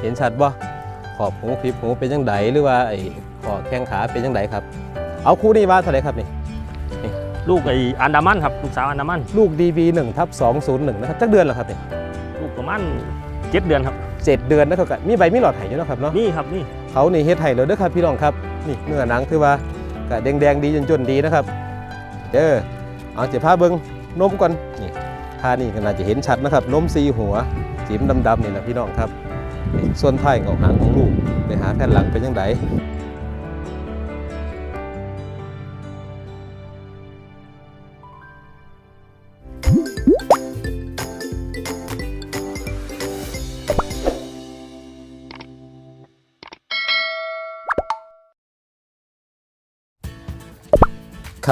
เห็นชัดบ่ขอบหูพริบหูเป็นยังไงหรือว่าไอ้ขอแข้งขาเป็นยังไงครับ เอาคู่นี้ว่าเท่าไหร่ครับนี่ลูกไออันดามันครับลูกสาวอันดามัน ลูก DB 1ทับ201 นะครับจักเดือนเหรอครับนี่ลูกประมาณเจ็ดเดือนครับเจ็ดเดือนนะครับก็มีใบมีหลอดไห้อยู่เนาะครับเนาะนี่ครับนี่เขานี่เฮ็ดไห้แล้วเด้อครับพี่น้องครับนี่เนื้อหนังคือว่าก็แดงๆดีจนๆดีนะครับเด้อเอาเจ็บผ้าเบิ้งนมก่อนนี่ท่านี่ก็น่าจะเห็นชัดนะครับนมสีหัวสีมดำๆนี่นะพี่น้องครับนี่ ส่วนท้ายของหางของลูกไปหาแผ่นหลังเป็นยังไง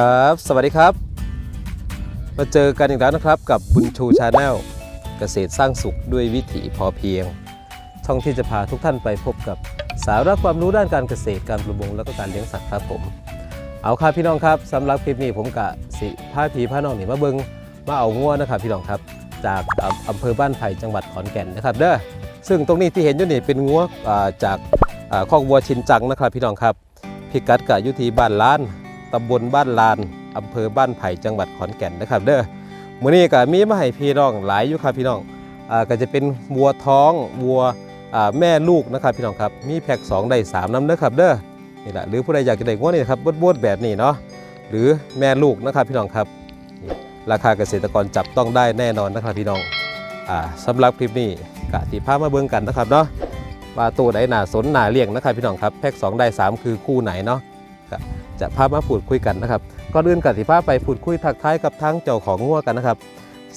ครับ สวัสดีครับ มาเจอกันอีกแล้วนะครับกับบุญชูชาแนลเกษตรสร้างสุขด้วยวิถีพอเพียง ช่องที่จะพาทุกท่านไปพบกับสาระความรู้ด้านการเกษตรการปลูกมงแล้วก็การเลี้ยงสัตว์ครับผม เอาครับพี่น้องครับสำหรับคลิปนี้ผมกะสิพาพีพาน้องนี่มาเบิงมาเอางัวนะครับพี่น้องครับ จากอำเภอบ้านไผ่จังหวัดขอนแก่นนะครับเด้อซึ่งตรงนี้ที่เห็นอยู่นี่เป็นงัวจากคอกวัวชินจังนะครับพี่น้องครับพิกัดกะยุทีบ้านล้านตำบลบ้านลานอำเภอบ้านไผ่จังหวัดขอนแก่นนะครับเด้อมื้อนี้ก็มีมาให้พี่น้องหลายอยู่ครับพี่น้องอ่าก็จะเป็นวัวท้องวัว แม่ลูกนะครับพี่น้องครับมีแพ็ค2ได้3น้ำเด้อครับเด้อนี่แหละหรือผู้ใดอยากจะได้งัวนี่ครับบดๆแบบนี้เนาะหรือแม่ลูกนะครับพี่น้องครับนี่ราคาเกษตรกรจับต้องได้แน่นอนนะครับพี่น้องอ่าสำหรับคลิปนี้กะที่พามาเบิ่งกันนะครับเนาะว่าตัวไหนน่าสนน่าเลี้ยงนะครับพี่น้องครับแพ็ค2ได้3 คือคู่ไหนเนาะจะพามาพูดคุยกันนะครับก่อนอื่นกับสิพาไปพูดคุยทักทายกับทั้งเจ้าของงัวกันนะครับ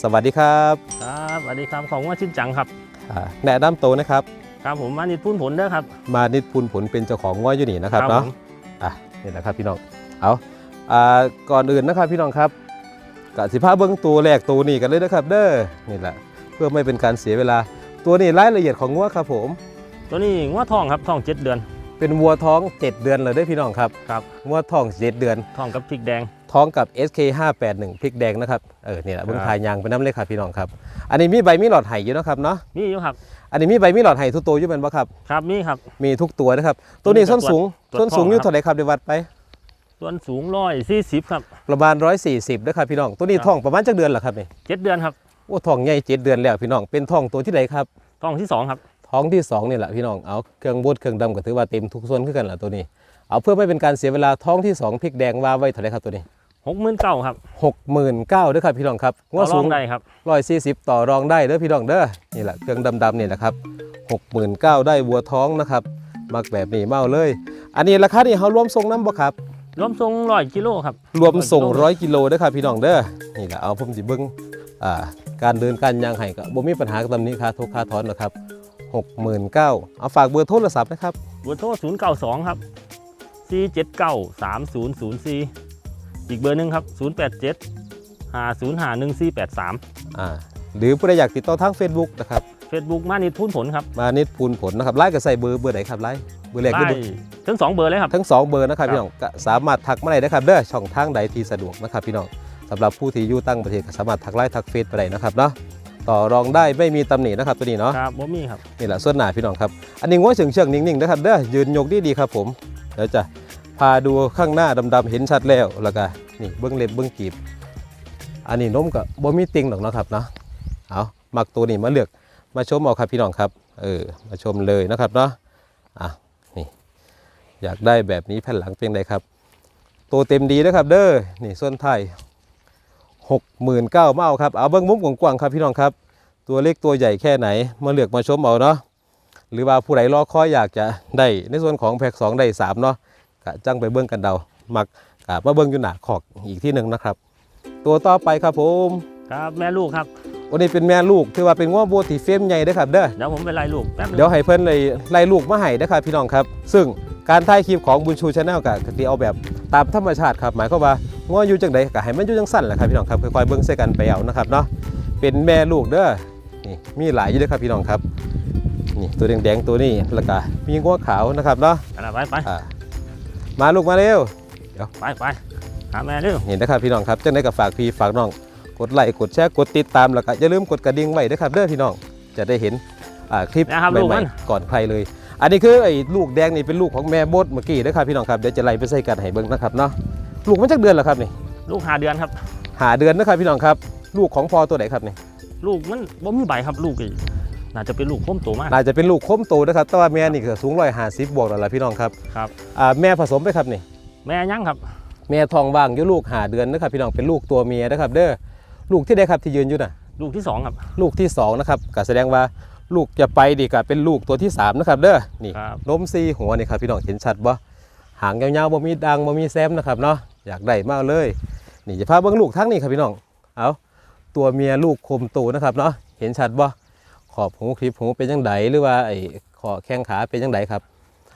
สวัสดีครับครับสวัสดีครับของว่าชื่นจังครับอ่าแนะนำตัวนะครับ ครับผมมานิดพุ่นผลเด้อครับ มานิดพูนผลเป็นเจ้าของงัวอยู่นี่นะครับเนาะผมอะนี่นะครับพี่น้องเอาอ่าก่อนอื่นนะครับพี่น้องครับกับสิพาเบิ้งตัวแรกตัวนี้กันเลยนะครับ เด้อนี่แหละเพื่อไม่เป็นการเสียเวลา ตัวนี้รายละเอียดของงัวครับผม ตัวนี้งัวทองครับทองเจ็ดเดือน เป็นวัวท้อง 7 เดือนเลยเด้อพี่น้องครับครับงัวท้อง 7 เดือนทองกับพริกแดง ท้องกับ SK 581พริกแดงนะครับ เออนี่แหละเบิ้งครับทายยางเป็นน้ำเลยครับพี่น้องครับ อันนี้มีใบมีหลอดไห้อยู่เนาะครับเนาะ มีอยู่ครับ อันนี้มีใบมีหลอดไห้ทุกตัวอยู่เป็นปะครับ ครับ มีครับ มีทุกตัวนะครับ ตัวนี้ส้นสูงตรวจส้นสูงท้องอยู่ครับเท่าไหร่ครับเดวัดไปส่วนสูงร้อยสี่สิบครับ ประมาณ140นะครับพี่น้อง ตัวนี้ครับท้องประมาณจักเดือนเหรอครับนี่เจ็ดเดือนครับ โอ้ท้องใหญ่เจ็ดเดือนแล้วพี่น้อง เป็นท้องตัวที่ไหนครับทองที่สองครับ ท้องที่สองนี่แหละพี่น้อง เอาเครื่องบดเครื่องดำก็ถือว่าเต็มทุกส่วนขึ้นกันแหละตัวนี้ เอาเพื่อไม่เป็นการเสียเวลาท้องที่สองพริกแดงว่าไว้เท่าไหร่ครับตัวนี้ หกหมื่นเก้าครับหกหมื่นเก้าด้วยครับพี่น้องครับต่อรสูองงได้ครับร้อยสี่สิบต่อรองได้เด้อพี่น้องเด้อนี่แหละเครื่องดำๆนี่แหละครับหกหมื่นเก้าได้วัวท้องนะครับมักแบบนี้เมาเลย อันนี้ราคานี่เขารวมส่งน้ำบ่ครับรวมทรงร้อยกิโลครับรวมส่งร้อยกิโลเด้อครับพี่น้องเด้อนี่แหละเอาผมสิเบิ้งอ่าการเดินการย่างให้ก็บ่มีปัญหากับตำนี้ค่าทุกค่าถอนหรอกครับหกหมื่นเก้าเอาฝากเบอร์โทรศัพท์นะครับเบอร์โทรศูนย์เก้าสองครับสี่เจ็ดเก้าสามศูนย์ศูนย์สี่ อีกเบอร์หนึ่งครับศูนย์แปดเจ็ดห้าศูนย์ห้าหนึ่งสี่แปดสามอ่าหรือผู้ใดอยากติดต่อทาง Facebook นะครับเฟซบุ๊กมานิดพุ่นผลครับมานิดพูนผลนะครับไลน์ก็ใส่เบอร์เบอร์ไหนครับไลน์เบอร์แรกหรือได้เบอร์ทั้งสองเบอร์เลยครับ ทั้ง 2 เบอร์นะครับครับ พี่น้องก็สามารถทักมาได้นะครับเด้อช่องทางใดที่สะดวกนะครับพี่น้องสำหรับผู้ที่อยู่ตั้งประเทศก็สามารถทักไลน์ทักเฟซไปได้นะครับเนาะต่อรองได้ไม่มีตำหนินะครับตัวนี้เนาะครับบ่มีครับ นี่แหละส่วนหน้าพี่น้องครับอันนี้ง้วเฉียงเฉียงๆนิ่งๆนะครับเด้อยืนยกดีดีๆครับผมเดี๋ยวจะ พาดูข้างหน้าดำๆเห็นชัดแล้วแล้วก็นี่เบื้องเล็บเบื้องกีบ อันนี้นมกับบ่มีติงหรอกเนาะครับเนาะเอามักตัวนี้มาเลือกมาชมเอาครับพี่น้องครับเออมาชมเลยนะครับเนาะอะนี่อยากได้แบบนี้แผ่นหลังเป็นไงครับ ตัวเต็มดีนะครับ เด้อนี่ส่วนไทยหกหมื่นเก้าเมาครับเอาเบิ้องมุมกว้างๆครับพี่น้องครับ ตัวเล็กตัวใหญ่แค่ไหนมาเลือกมาชมเอาเนาะหรือว่าผู้ใดรอคอยอยากจะได้ในส่วนของแพ็กสองได้สามเนาะ กะจังไปเบิ้งกันเดามักกะมาเบิ้งอยู่หนาขอกอีกที่หนึ่งนะครับ ตัวต่อไปครับผมครับแม่ลูกครับวันนี้เป็นแม่ลูกถือว่าเป็นง้อโบวที่เฟรมใหญ่เด้อครับเด้อเดี๋ยวผมไปไล่ลูกแป๊บนึงเดี๋ยวให้เพิ่นเลยไล่ลูกมาให้นะครับพี่น้องครับ ซึ่งการถ่ายคลิปของบุญชูชาแนลกับที่เอาแบบตามธรรมชาติครับหมายความว่าง้ออยู่จังใดก็ให้มันอยู่จังสั้นแหละครับพี่น้องครับค่อยๆเบิ่งใส่กันไปเอานะครับเนาะเป็นแม่ลูกเด้อนี่มีหลายอยู่เด้อครับพี่น้องครับนี่ตัวแดงๆตัวนี้แล้วก็มีง้อขาวนะครับเนาะไปไปไปอ่า มาลูกมาเร็ว ไปไปหาแม่เร็วนี่นะครับพี่น้องครับจังไดก็ฝากพี่ฝากน้อง กดไลค์กดแชร์กดติดตามแล้วก็อย่าลืมกดกระดิ่งไว้ด้วยครับเด้อพี่น้องจะได้เห็นอ่าคลิปนะครับลูกใหมัม่น ๆก่อนใครเลย อันนี้คือไอ้ลูกแดงนี่เป็นลูกของแม่บดเมื่อกี้นะครับพี่น้องครับเดี๋ยวจะไล่ไปใส่กันให้เบิ่งนะครับเนาะลูกมันจักเดือนแล้วครับนี่ลูกหาเดือนครับ หาเดือนนะครับพี่น้องครับ ลูกของพอตัวไหนครับนี่ลูกมันบ่มีใบครับลูกอีก น่าจะเป็นลูกพ่มโตมากน่าจะเป็นลูกคมโตนะครับแต่ว่าแม่นี่ก็สูงร้อยห้าสิบบวกแล้วล่ะพี่น้องครับครับอ่าแม่ผสมไปครับนี่ แม่ยังครับ แม่ทองว่างอยู่ลูกหาเดือนนะครับพี่น้องเป็นลูกตัวเมียนะครับ เด้อลูกที่ได้ครับที่ยืนอยู่น่ะ ลูกที่สองครับ ลูกที่สองนะครับก็แสดงว่าลูกจะไปดีกับเป็นลูกตัวที่สามนะครับเด้อนี่ครับล้มซีหัวนี่ครับพี่น้องเห็นชัดบ่หางยาวๆบ่มีดังบ่มีแซมนะครับเนาะอยากได้มากเลย นี่จะพาเบิ่งลูกทั้งนี้ครับพี่น้องเอาตัวเมียลูกคมโตนะครับเนาะเห็นชัดบ่ข อบหูคลิปหูเป็นยังไงหรือว่าไอ้ขอแข้งขาเป็นยังไงครับ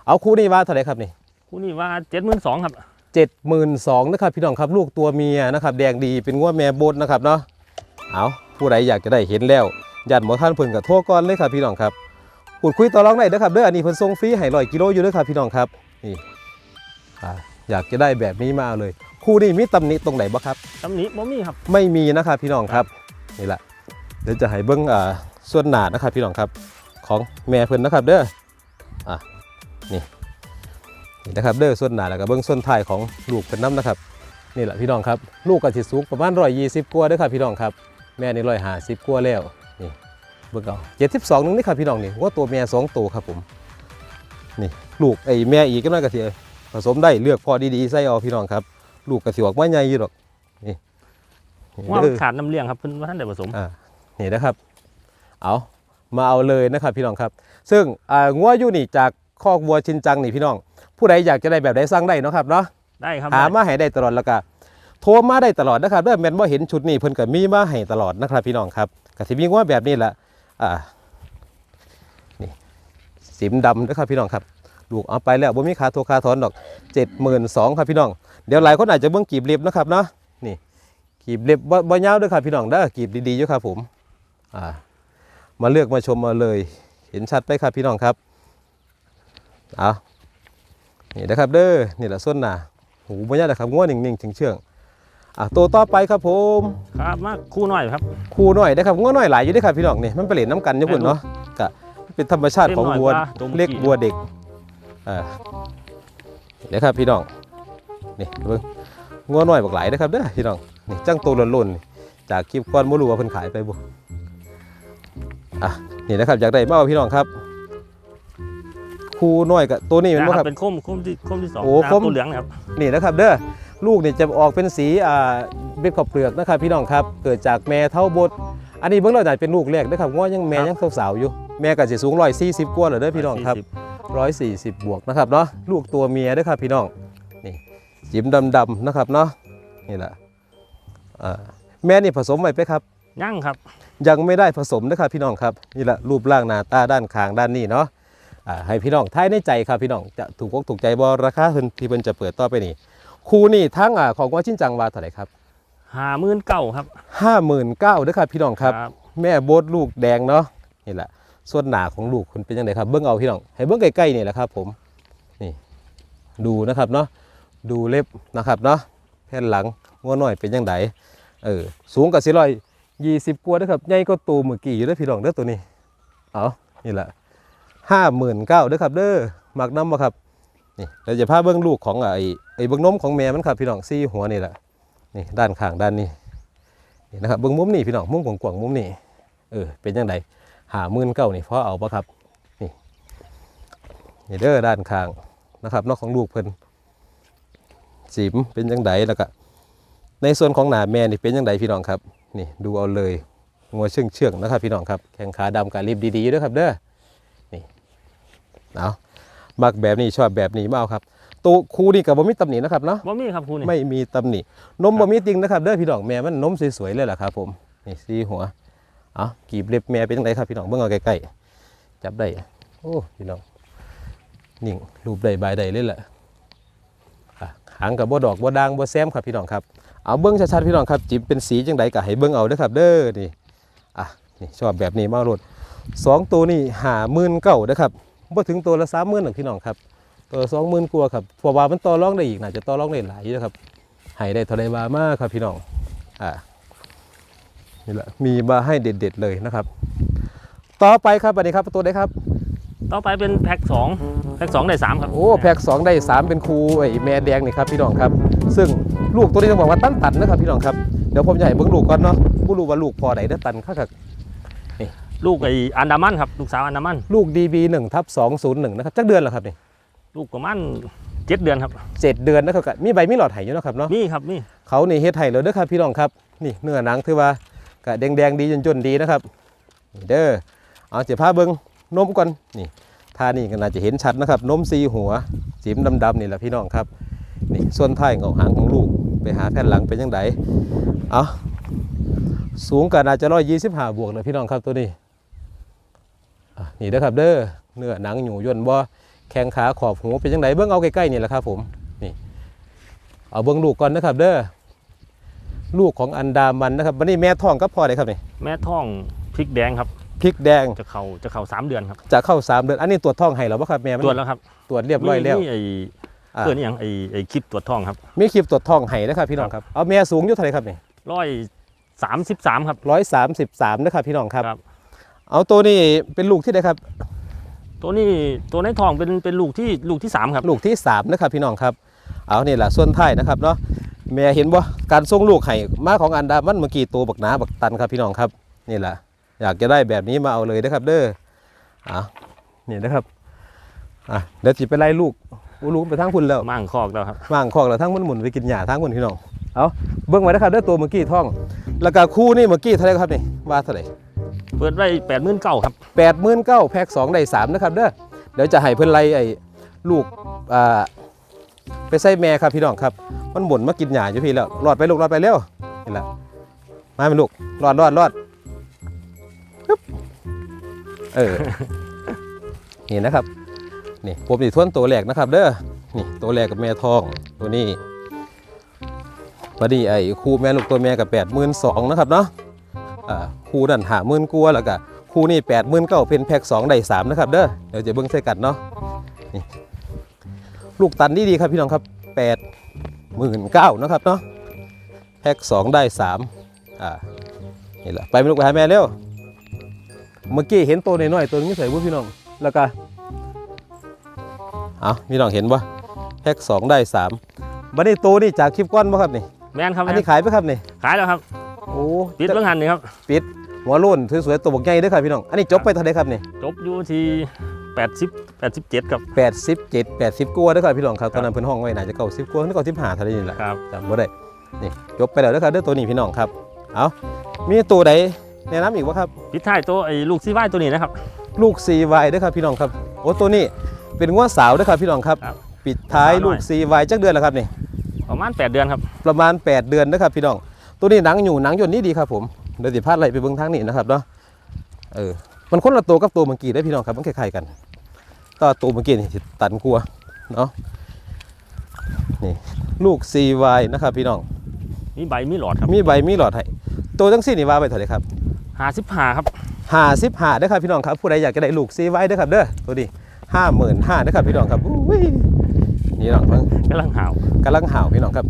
เอาคู่นี้ว่าเท่าไหร่ครับนี่คู่นี้ว่าเจ็ดหมื่นสองครับเจ็ดหมื่นสองนะครับพี่น้องครับลูกตัวเมียนะครับแดงดีเป็นงัวแม่บดนะครับเนาะเอาผู้ใดอยากจะได้เห็นแล้วยันหมอท่านเพิ่นกับโทรก่อนเลยครับพี่น้องครับพูดคุยต่อรองได้เด้อครับเด้ออันนี้เพิ่นส่งฟรีให้ร้อยกิโลอยู่เด้อครับพี่น้องครับนี่อ่าอยากจะได้แบบนี้มาเอาเลย คู่นี้มีตำหนิตรงไหนบ้างครับตำหนิบ่มีครับ ไม่มีนะครับพี่น้องครับนี่แหละเดี๋ยวจะให้เบิ้งอ่า ส่วนหนานะครับพี่น้องครับของแม่เพิ่นนะครับเด้ออะนี่นี่นะครับเด้อส่วนหนาแล้วก็เบิ้งส่วนท้ายของลูกเพิ่นน้ำนะครับนี่แหละพี่น้องครับลูกก็สิสูงประมาณร้อยยี่สิบกว่าเด้อครับพี่น้องครับแม่นี่ร้อยห้าสิบกว่าแล้วนี่เบิ้งเอาเจ็ดสิบสองนึงนี่ครับพี่น้องนี่ว่าตัวแม่สองตัวครับผมนี่ลูกไอ้แม่อีกก็น้อยก็สิผสมได้เลือกพอดีๆใส่เอาพี่น้องครับลูกกระสิออกมาใหญ่อยู่ดอกนี่นี่ว่าเด้อขาดน้ำเลี้ยงครับเพิ่นว่าท่านได้ผสมอ่านี่นะครับ เอามาเอาเลยนะครับพี่น้องครับ ซึ่งอ่างัวอยู่นี่จากคอกวัวชินจังนี่พี่น้อง ผู้ใดอยากจะได้แบบใดสร้างได้เนาะครับเนาะได้ครับหาได้มาให้ได้ตลอดแล้วก็โทรมาได้ตลอดนะครับเด้อแม่นว่าเห็นชุดนี้เพิ่นก็มีมาให้ตลอดนะครับพี่น้องครับก็สิมีงัวแบบนี้แหละอ่านี่สิมดำนะครับพี่น้องครับลูกเอาไปแล้วบ่มีค่าโทรค่าถอนดอก72,000ครับพี่น้องเดี๋ยวหลายคนอาจจะเบิ่งกีบเล็บนะครับเนาะนี่กีบเล็บบ่บ่ยาวเด้วยครับพี่น้องเด้อกีบดีๆอยู่ครับผมอ่า มาเลือกมาชมมาเลย เห็นชัดไปครับพี่น้องครับเอานี่นะครับเด้อนี่แหละส้นหนาหูบ่ยากนะครับง่วงนิ่งๆเชื่องๆอะตัวต่อไปครับผมครับมาคู่น้อยครับ คู่น้อยนะครับง่วงน้อยหลายอยู่เด้วยครับพี่น้องนี่มันไปเล่นน้ำกันอยู่พุ่นเนาะก็เป็นธรรมชาติของวัวเล่นน้อยกว่าตัวเมื่อกี้เล็กวัวเด็กอ่านี่ครับพี่น้องนี่เบิ่งง่วงน้อยบักหลายนะครับเด้อพี่น้องนี่จังโตหล่นๆนี่จากคลิปก่อนบ่รู้ว่าเพิ่นขายไปบ่ อะนี่นะครับอยากได้มาเอาพี่น้องครับคู่น้อยกับตัวนี้เป็นนะบ่คครัรับบเป็นคมคมที่คมที่สองโอ้นะครับคมตัวเหลืองนะครับนี่นะครับเด้อลูกนี่จะออกเป็นสีอ่าเป็นขอบเปลือกนะครับ พี่น้องครับเกิดจากแม่เท่าบดอันนี้เบิ่งเราได้เป็นลูกแรกนะครับง้อยังแม่ยังสาวๆอยู่ แม่ก็สิสูง140กว่าแล้วเด้อพี่น้องครับ140บวกนะครับเนาะลูกตัวเมียเด้อครับพี่น้องนี่จิ้มดำๆนะครับเนาะนี่แหละอ่าแม่นี่ผสมไว้ไปครับยั่งครับ ยังไม่ได้ผสมนะครับพี่น้องครับนี่แหละรูปร่างหน้าตาด้านข้างด้านนี้เนาะอ่าให้พี่น้องทายในใจครับพี่น้องจะถูกอกถูกใจบอราคาเพิ่นที่เพิ่นจะเปิดต่อไปนี่คูนี่ทั้งอ่าของว่าชินจังวาเท่าไหร่ครับหามื่นเก้าครับห้าหมื่นเก้าด้วยครับพี่น้องครับครับ แม่โบดลูกแดงเนาะนี่แหละส่วนหนาของลูกคุณเป็นยังไงครับเบิ้งเอาพี่น้องให้เบิ้งใกล้ๆนี่แหละครับ ผมนี่ดูนะครับเนาะดูเล็บนะครับเนาะแผ่นหลังงัวหน่อยเป็นยังไงเออสูงกับสี่ร้อย ยี่สิบกว่านะครับใหญ่ก็ตัวมือกี่อยู่ด้อพี่น้องเด้อตัวนี้เอานี่แหละห้าหมื่นเก้าเด้อครับ เด้อหมักน้ำมาครับนี่เราจะพาเบิ้องลูกของไอ้ไอ้เบิ้องนมของแม่มันครับพี่น้องซี่หัวนี่แหละนี่ด้านข้างด้านนี้นี่นะครับเบิ้องมุมนี่พี่น้องมุมกว้างๆมุมนี่เออเป็นยังไงหาหมื่นเก้านี่พอเอาปะครับนี่นี่เด้อด้านข้างนะครับนอกของลูกเพิ่นจิ๋มเป็นยังไงแล้วก็ในส่วนของหนาแม่นี่เป็นยังไงพี่น้องครับ นี่ดูเอาเลยงัวเชื่องเชื่องๆนะครับพี่น้องครับแข้งขาดำกับรีบดีๆด้วยครับเด้อนี่เอามักแบบนี้ชอบแบบนี้มาเอาครับตัวคูนี่กับบ่มีตำหนินะครับเนาะบ่มีครับคู่นี้ไม่มีตำหนินมบ่มีจริงนะครับเด้อพี่น้องแม่มันนมสวยๆเลยล่ะครับผมนี่สีหัวเอากีบเล็บแม่เป็นจังไดครับพี่น้องเบิ่งเอาใกล้ๆจับได้โอ้พี่น้องนิ่งรูปได้บายได้เลยแหละอะหางกับบ่ดอกบ่ด่างบ่แซมครับพี่น้องครับ เอาเบิ่งชัดๆพี่น้องครับจิบเป็นสีจังไดก็ให้เบิ่งเอาเด้อครับ เด้อนี่อะนี่ชอบแบบนี้มากโลดสองตัวนี่หาหมื่นเก้านะครับบ่ถึงตัวละสามหมื่นหรอกพี่น้องครับตัวสองหมื่นกว่าครับพราะว่ามันต่อรองได้อีกน่าจะต่อรองได้หลายอยู่นะครับให้ได้เท่าไรบามากครับพี่น้องอ่านี่แหละมีบาให้เด็ด ๆ เลยนะครับ ต่อไปครับอันนี้ครับตัวไหนครับ ต่อไปเป็นแพ็คสองแพ็คสองได้สามครับ โอ้แพ็กสองได้สามเป็นครูไอ้แม่แดงนี่ครับพี่น้องครับ ซึ่งลูกตัวนี้ต้องบอกว่าตันตันๆนะครับพี่น้องครับ เดี๋ยวผมจะให้เบิ่งลูกก่อนเนาะบ่รู้ว่าลูกพอไหนได้อตันคักลูกไออันดามันครับลูกสาวอันดามันๆลูก DB 1ทับ201นะครับจักเดือนแล้วครับนี่ลูกประมาณเจ็ดเดือนครับเจ็ดเดือนนะครับก็มีใบมีหลอดไห้อยู่เนาะครับเนาะนี่ครับนี่เขานี่เฮ็ดไห้เลยเด้อครับพี่น้องครับนี่เนื้อหนังถือว่าก็แดงๆดีจนๆดีนะครับนี่เด้อเอาเจ็บผ้าเบิ่ง นมก่อนนี่ท่านี่ก็น่าจะเห็นชัดนะครับนมสีหัวจิ๋มดำๆนี่แหละพี่น้องครับนี่ส่วนท้ายเงหางของลูกไปหาแผ่นหลังเป็นยังไงเอาสูงก็น่าจะร้อยยี่สิบห้าบวกเลยพี่น้องครับตัวนี้นี่เด้อครับเด้อเนื้อหนังอยู่ย่นบ่แข้งขาขอบหูเป็นยังไงเบิ่งเอาใกล้ๆนี่แหละครับผมนี่เอาเบิ่งลูกก่อนนะครับ เด้อลูกของอันดามันนะครับวันนี้แม่ท้องกับพ่อได้ครับนี่แม่ท้องพริกแดงครับ พริกแดงจะเข่าจะเข่าสามเดือนครับจะเข้าสามเดือนอันนี้ตรวจท้องให้แล้วบ่ครับแม่มันตรวจแล้วครับตรวจเรียบร้อยแล้วมีไออะเพื่อนอหย่างไอไอคลิปตรวจท้องครับมีคลิปตรวจท้องให้นะครับพี่น้องครับเอาแม่สูงอยู่เท่าไหร่ครับนี่ร้อยสามสิบสามครับร้อยสามสิบสามนะครับพี่น้องครับครับเอาตัวนี้เป็นลูกที่ใดครับ ตัวนี้ตัวในท้องเป็นเป็นลูกที่ลูกที่สามครับลูกที่สามนะครับพี่น้องครับเอานี่แหละส่วนท้ายนะครับเนาะแม่เห็นบ่การส่งลูกไห่มาของอันดามันเมื่อกี้ตัวบักหนาบักตันครับพี่น้องครับ นี่แหละ อยากจะได้แบบนี้มาเอาเลยนะครับ เด้อเอานี่นะครับอะเดี๋ยวจิไปไล่ลูกอู้ลูกไปทางพุ่นแล้วมั่งคอกแล้วครับว่างคอกแล้วทั้งมันหมุนไปกินหญ้าทั้งคนพี่น้องเอาเบิ้งไว้นะครับเด้อตัวเมื่อกี้ท่อง แล้วก็คู่นี่เมื่อกี้เท่าไหร่ครับนี่ว่าเท่าไหร่เปิดไว้แปดหมื่นเก้าครับแปดหมื่นเก้าแพ็กสองได้สามนะครับเด้อเดี๋ยวจะให้เพิ่นไล่ไอ้ลูกอ่าไปใส่แม่ครับพี่น้องครับ มันบ่นมากินหญ้าอยู่พี่แล้วรอดไปลูกรอดไปเร็วนี่แหละมาเป็นลูกรอดรอดรอดปึ๊บ เออ นี่นะครับ นี่ผมนี่ทวนตัวแรกนะครับ เด้อ นี่ตัวแรกกับแม่ทองตัวนี้พอดีไอ้คู่แม่ลูกตัวแม่กับแปดหมื่นสองนะครับเนาะอ่าคู่นั่นหาหมื่นกว่าแล้วก็คู่นี่แปดหมื่นเก้าเป็นแพ็กสองได้สามนะครับเด้อ เดี๋ยวจะเบิ้งใส่กันเนาะ นี่ลูกตันดีดีครับพี่น้องครับแปดหมื่นเก้านะครับเนาะ แพ็กสองได้สามอ่า นี่แหละไปเป็นลูกไปหาแม่เร็ว เมื่อกี้เห็นตัวน้อยๆตัวนี้ใส่บุ้พี่น้อง แล้วก็เอาพี่น้องเห็นปะแพ็กสองได้สามบันนี้ตัวนี่จากคลิปก้อนปะครับนี่แม่นครับอันแม่นี้นขายไปครับนี่ขายแล้วครับโอ้ปิดเรื่องหันนี่ครับปิดหัวโล้นสวยๆตัวบกใหญ่เด้วยครับพี่น้อง อันนี้จบไปเท่าไหรครับนี่จบอยู่ที่แปดสิบแปดสิบเจ็ดครับแปดสิบเจ็ดแปดสิบกว่าเด้วยครับพี่น้องครับตอนนั้นเพิ่นห้องไว้น่าจะเก้าสิบกว่านี่เก้าสิบห้าเท่าไหรนี่แหละครับจำบ่ได้นี่จบไปแล้วเด้อครับเด้อตัวนี้พี่น้องครับ เอามีตัวใด แนะนำอีกวะครับปิดท้ายตัวไอ้ลูกซีไว้ตัวนี้นะครับ ลูก CY เด้อครับพี่น้องครับโอ้ตัวนี้เป็นงวสาวเด้อครับพี่น้องครับ ครับปิดท้ายสาวหน่ลูอยก CY จักเดือนแล้วครับนี่ประมาณแปดเดือนครับ ประมาณ 8 เดือนนะครับพี่น้อง ตัวนี้หนังอยู่หนังยนต์นี่ดีครับผมเดี๋ยวสิพาดไหลไปเบิ้งทางนี้นะครับเนาะเออมันคนละตัวกับตัวเมื่อกี้ได้อพี่น้องครับมันคล้ายๆกันต่อตัวเมื่อกี้นี่สิตันกลัวเนาะนี่ลูก CY นะครับพี่น้อง มีใบมีหลอดครับมีใบมีหลอดให้ตัวจังสี่นี่ว่าไปเท่าไหร่ครับ หาสิบหาครับห้าสิบห้าได้อครับพี่น้องครับผู้ใดอยากจะได้ลูก CY เด้อครับเด้อตัวนี้ห้าหมื่นห้าได้อครับพี่น้องครับอุ้ยนี่น้องเพิ่งกำลังหาวกำลังห่าวพี่น้องครับ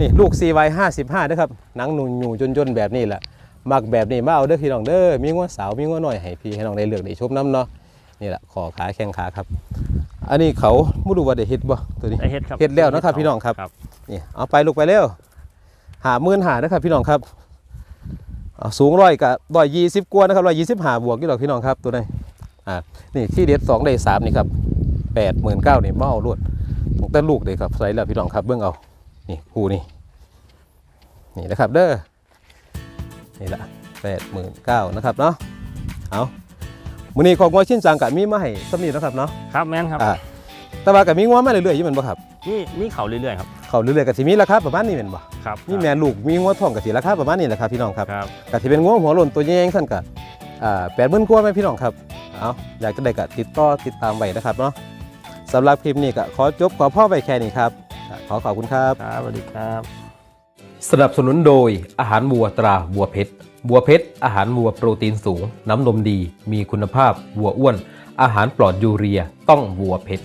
นี่ลูก CY 55นะครับหนังหนุ่นอยู่จนๆแบบนี้แหละมักแบบนี้มาเอาเด้อพี่น้องเด้อมีงัวสาวมีงัวน้อยให้พี่ให้น้องได้เลือกได้ชมน้ำเนาะนี่แหละขอขาแข้งขาครับ อันนี้เขาไม่รู้ว่าได้เฮ็ดบ่ตัวนี้ได้เฮ็ดครับเฮ็ดแล้วนะครับพี่น้องครับครับนี่เอาไปลูกไปเร็วหาหมื่นหานะครับพี่น้องครับเอา สูงร้อยกับร้อยยี่สิบกว่านะครับร้อยยี่สิบหาบวกกี่ดอกพี่น้องครับตัวนี้อ่านี่ที่เด็ดสองได้สามนี่ครับแปดหมื่นเก้านี่เมาเอารวดตั้งแต่ลูกเลยครับใส่แล้วพี่น้องครับเบื้องเอานี่คู่นี่นี่นะครับเด้อนี่ละแปดหมื่นเก้านะครับเนาะเอามือนี้ของงวชิ้นจังกับมีมาให้สำนีนะครับเนาะครับแม่นครับอ่าแต่ว่ากับมีงวมาเรื่อยๆอยี่แมันบ่ครับ นี่มีเขาเรื่อยๆครับ เขาเรื่อยๆกับสิมีราคาประมาณนี้แม่นบ่ครับมีแม่ลูกมีงวทองกับสิราคาประมาณนี้แหละครับพี่น้องครับครับกับที่เป็นงวหัวหล่นตัวใหญ่ๆสั้นกับอ่าแปดหมื่นกว่าไหมพี่น้องครับเอาอยากจะได้ก็ติดต่อติดตามไว้นะครับเนาะสำหรับคลิปนี้ก็ขอจบขอพ่อไปแค่นี้ครับ ขอขอบคุณครับครับสวัสดีครับ สนับสนุนโดยอาหารวัวตราวัวเพชรวัวเพชรอาหารวัวโปรตีนสูง น้ำนมดี มีคุณภาพวัวอ้วน อาหารปลอดยูเรียต้องวัวเพชร